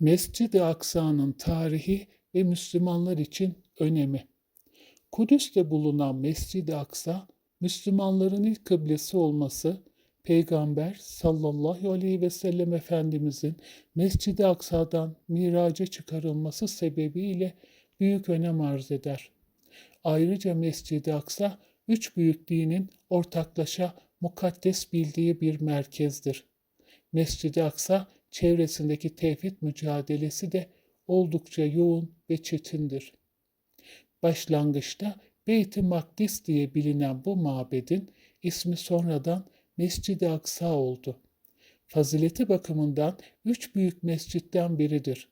Mescid-i Aksa'nın tarihi ve Müslümanlar için önemi. Kudüs'te bulunan Mescid-i Aksa, Müslümanların ilk kıblesi olması, Peygamber sallallahu aleyhi ve sellem Efendimizin Mescid-i Aksa'dan miraca çıkarılması sebebiyle büyük önem arz eder. Ayrıca Mescid-i Aksa, üç büyük dinin ortaklaşa mukaddes bildiği bir merkezdir. Mescid-i Aksa çevresindeki tevhid mücadelesi de oldukça yoğun ve çetindir. Başlangıçta Beyt-i Makdis diye bilinen bu mabedin ismi sonradan Mescid-i Aksa oldu. Fazileti bakımından üç büyük mescitten biridir.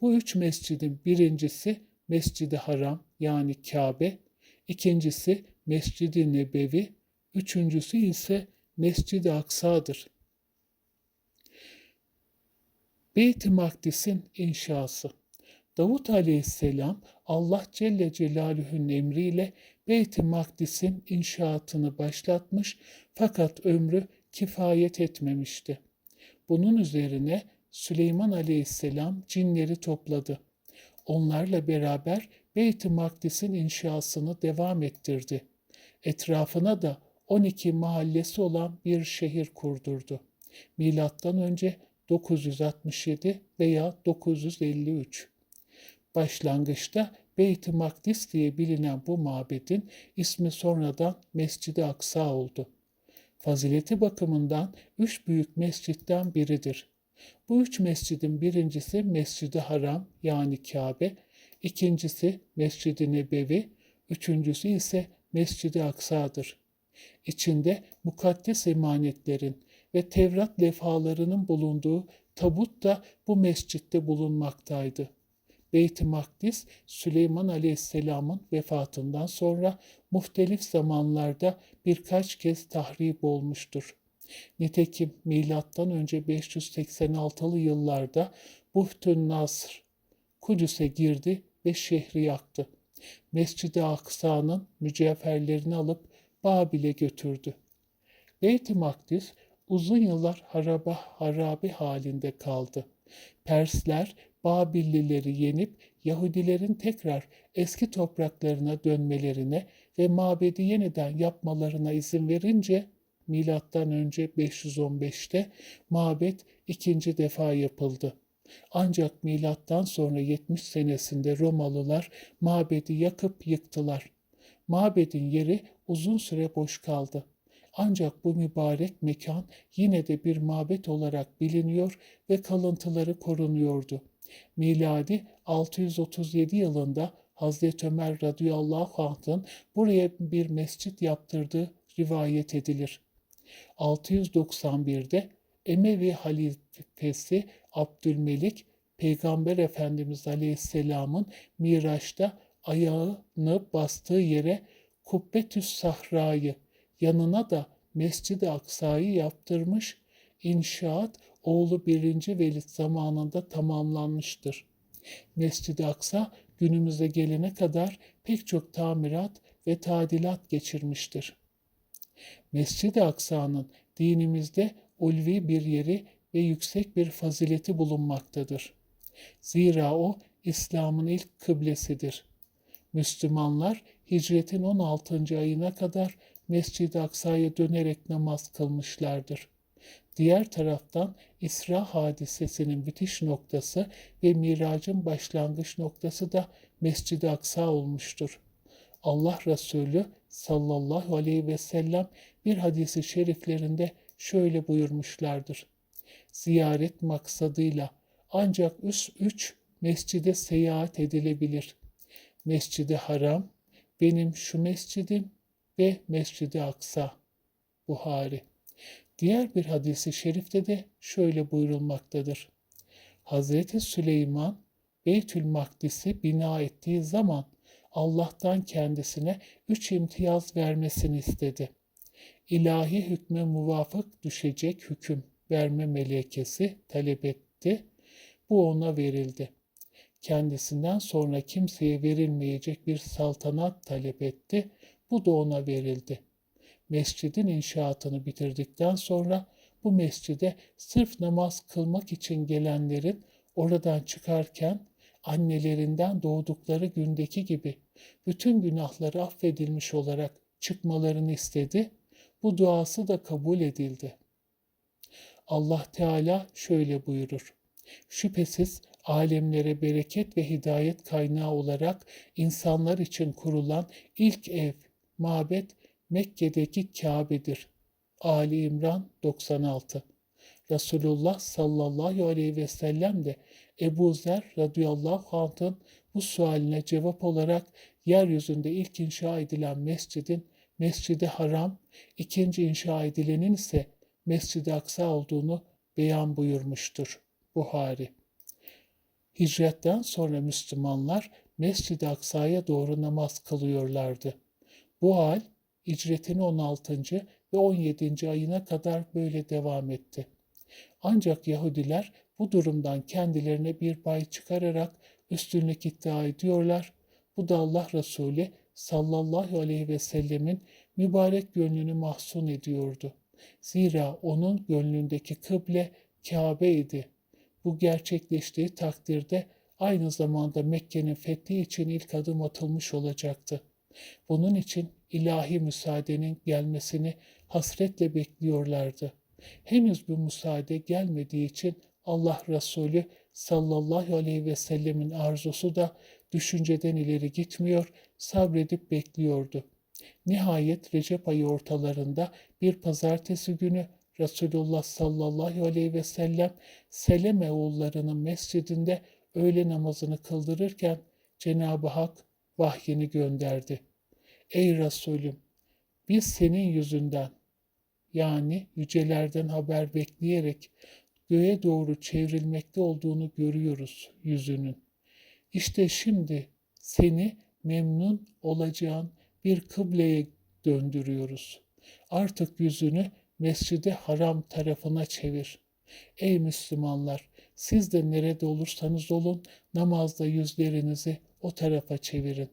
Bu üç mescidin birincisi Mescid-i Haram yani Kabe, ikincisi Mescid-i Nebevi, üçüncüsü ise Mescid-i Aksa'dır. Beyt-i Makdis'in inşası Davut aleyhisselam Allah Celle Celaluhu'nun emriyle Beyt-i Makdis'in inşaatını başlatmış fakat ömrü kifayet etmemişti. Bunun üzerine Süleyman aleyhisselam cinleri topladı. Onlarla beraber Beyt-i Makdis'in inşasını devam ettirdi. Etrafına da 12 mahallesi olan bir şehir kurdurdu. Milattan önce 967 veya 953. Başlangıçta Beyt-i Makdis diye bilinen bu mabedin ismi sonradan Mescid-i Aksa oldu. Fazileti bakımından üç büyük mescitten biridir. Bu üç mescidin birincisi Mescid-i Haram yani Kabe, ikincisi Mescid-i Nebevi, üçüncüsü ise Mescid-i Aksa'dır. İçinde mukaddes emanetlerin ve Tevrat levhalarının bulunduğu tabut da bu mescitte bulunmaktaydı. Beyt-i Makdis, Süleyman Aleyhisselam'ın vefatından sonra muhtelif zamanlarda birkaç kez tahrip olmuştur. Nitekim milattan önce 586'lı yıllarda Buhtun Nasr Kudüs'e girdi ve şehri yaktı. Mescid-i Aksa'nın mücevherlerini alıp Babil'e götürdü. Beyt-i Makdis uzun yıllar haraba harabe halinde kaldı. Persler Babillileri yenip Yahudilerin tekrar eski topraklarına dönmelerine ve mabedi yeniden yapmalarına izin verince milattan önce 515'te mabet ikinci defa yapıldı. Ancak milattan sonra 70 senesinde Romalılar mabedi yakıp yıktılar. Mabedin yeri uzun süre boş kaldı. Ancak bu mübarek mekan yine de bir mabet olarak biliniyor ve kalıntıları korunuyordu. Miladi 637 yılında Hazreti Ömer radıyallahu anh'ın buraya bir mescit yaptırdığı rivayet edilir. 691'de Emevi halifesi Abdülmelik Peygamber Efendimiz Aleyhisselam'ın Miraç'ta ayağını bastığı yere Kubbetüs Sahra'yı yanına da Mescid-i Aksa'yı yaptırmış. İnşaat oğlu 1. Velid zamanında tamamlanmıştır. Mescid-i Aksa günümüze gelene kadar pek çok tamirat ve tadilat geçirmiştir. Mescid-i Aksa'nın dinimizde ulvi bir yeri ve yüksek bir fazileti bulunmaktadır. Zira o İslam'ın ilk kıblesidir. Müslümanlar hicretin 16. ayına kadar Mescid-i Aksa'ya dönerek namaz kılmışlardır. Diğer taraftan İsra hadisesinin bitiş noktası ve miracın başlangıç noktası da Mescid-i Aksa olmuştur. Allah Resulü sallallahu aleyhi ve sellem bir hadisi şeriflerinde şöyle buyurmuşlardır. Ziyaret maksadıyla ancak üst üç mescide seyahat edilebilir. Mescidi Haram, benim şu mescidim ve Mescidi Aksa. Buhari. Diğer bir hadisi şerifte de şöyle buyurulmaktadır. Hazreti Süleyman Beytül Makdis'i bina ettiği zaman Allah'tan kendisine üç imtiyaz vermesini istedi. İlahi hükme muvafık düşecek hüküm verme melekesi talep etti. Bu ona verildi. Kendisinden sonra kimseye verilmeyecek bir saltanat talep etti. Bu da ona verildi. Mescidin inşaatını bitirdikten sonra bu mescide sırf namaz kılmak için gelenlerin oradan çıkarken annelerinden doğdukları gündeki gibi bütün günahları affedilmiş olarak çıkmalarını istedi. Bu duası da kabul edildi. Allah Teala şöyle buyurur. Şüphesiz alemlere bereket ve hidayet kaynağı olarak insanlar için kurulan ilk ev, mabet Mekke'deki Kabe'dir. Ali İmran 96 Resulullah sallallahu aleyhi ve sellem de Ebu Zer radıyallahu anh'ın bu sualine cevap olarak yeryüzünde ilk inşa edilen mescidin Mescid-i Haram, ikinci inşa edilenin ise Mescid-i Aksa olduğunu beyan buyurmuştur. Buhari Hicretten sonra Müslümanlar Mescid-i Aksa'ya doğru namaz kılıyorlardı. Bu hal hicretin 16. ve 17. ayına kadar böyle devam etti. Ancak Yahudiler bu durumdan kendilerine bir pay çıkararak üstünlük iddia ediyorlar. Bu da Allah Resulü sallallahu aleyhi ve sellemin mübarek gönlünü mahzun ediyordu. Zira onun gönlündeki kıble Kabe idi. Bu gerçekleştiği takdirde aynı zamanda Mekke'nin fethi için ilk adım atılmış olacaktı. Bunun için ilahi müsaadenin gelmesini hasretle bekliyorlardı. Henüz bu müsaade gelmediği için Allah Resulü sallallahu aleyhi ve sellemin arzusu da düşünceden ileri gitmiyor, sabredip bekliyordu. Nihayet Recep ayı ortalarında bir pazartesi günü Resulullah sallallahu aleyhi ve sellem Seleme oğullarının mescidinde öğle namazını kıldırırken Cenab-ı Hak vahyini gönderdi. Ey Resulüm biz senin yüzünden yani yücelerden haber bekleyerek göğe doğru çevrilmekte olduğunu görüyoruz yüzünün. İşte şimdi seni memnun olacağın bir kıbleye döndürüyoruz. Artık yüzünü Mescidi Haram tarafına çevir. Ey Müslümanlar, siz de nerede olursanız olun namazda yüzlerinizi o tarafa çevirin.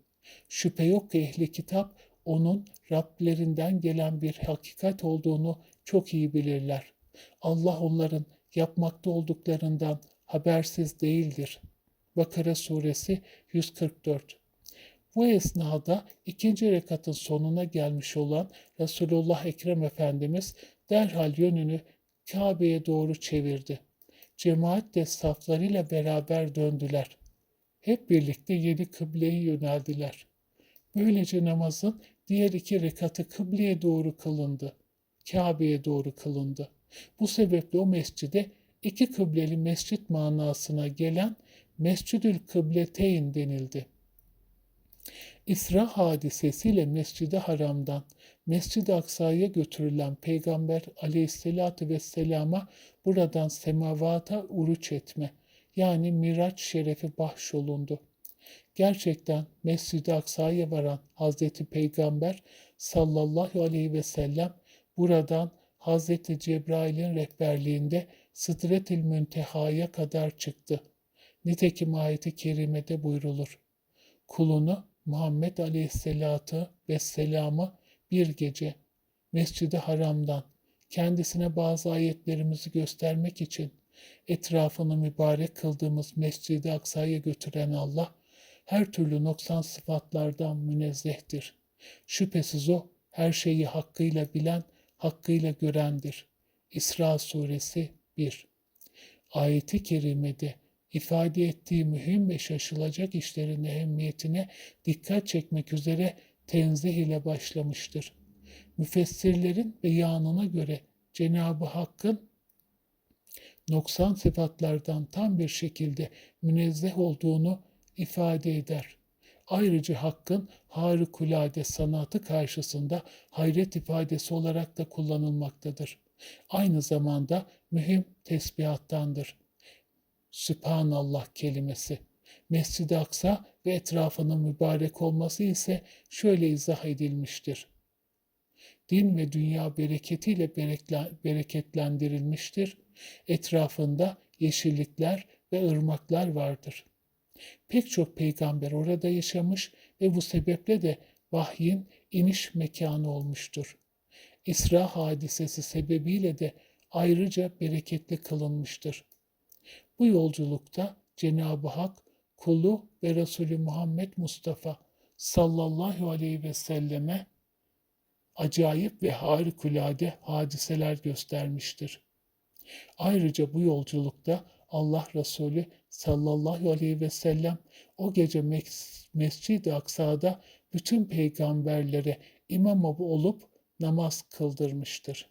Şüphe yok ki ehli kitap onun Rablerinden gelen bir hakikat olduğunu çok iyi bilirler. Allah onların yapmakta olduklarından habersiz değildir. Bakara suresi 144 Bu esnada ikinci rekatın sonuna gelmiş olan Resulullah Ekrem Efendimiz derhal yönünü Kabe'ye doğru çevirdi. Cemaat de saflarıyla beraber döndüler. Hep birlikte yeni kıbleye yöneldiler. Böylece namazın diğer iki rekatı kıbleye doğru kılındı. Kabe'ye doğru kılındı. Bu sebeple o mescide iki kıbleli mescit manasına gelen Mescidül Kıbleteyn denildi. İsra hadisesiyle Mescid-i Haram'dan Mescid-i Aksa'ya götürülen Peygamber aleyhissalatü vesselama buradan semavata uruç etme yani miraç şerefi bahşolundu. Gerçekten Mescid-i Aksa'ya varan Hazreti Peygamber sallallahu aleyhi ve sellem buradan Hazreti Cebrail'in rehberliğinde Sıdretil Münteha'ya kadar çıktı. Nitekim ayeti kerimede buyrulur. Kulunu Muhammed Aleyhisselatü Vesselam'ı bir gece Mescid-i Haram'dan kendisine bazı ayetlerimizi göstermek için etrafını mübarek kıldığımız Mescid-i Aksa'ya götüren Allah her türlü noksan sıfatlardan münezzehtir. Şüphesiz o her şeyi hakkıyla bilen, hakkıyla görendir. İsra suresi 1 Ayeti kerimede ifade ettiği mühim ve şaşılacak işlerin ehemmiyetine dikkat çekmek üzere tenzih ile başlamıştır. Müfessirlerin beyanına göre Cenab-ı Hakk'ın noksan sıfatlardan tam bir şekilde münezzeh olduğunu ifade eder. Ayrıca Hakk'ın harikulade sanatı karşısında hayret ifadesi olarak da kullanılmaktadır. Aynı zamanda mühim tesbihattandır. Sübhanallah kelimesi. Mescid-i Aksa ve etrafının mübarek olması ise şöyle izah edilmiştir. Din ve dünya bereketiyle bereketlendirilmiştir. Etrafında yeşillikler ve ırmaklar vardır. Pek çok peygamber orada yaşamış ve bu sebeple de vahyin iniş mekanı olmuştur. İsra hadisesi sebebiyle de ayrıca bereketli kılınmıştır. Bu yolculukta Cenab-ı Hak kulu ve Resulü Muhammed Mustafa sallallahu aleyhi ve selleme acayip ve harikulade hadiseler göstermiştir. Ayrıca bu yolculukta Allah Resulü sallallahu aleyhi ve sellem o gece Mes- Mescid-i Aksa'da bütün peygamberlere imam olup namaz kıldırmıştır.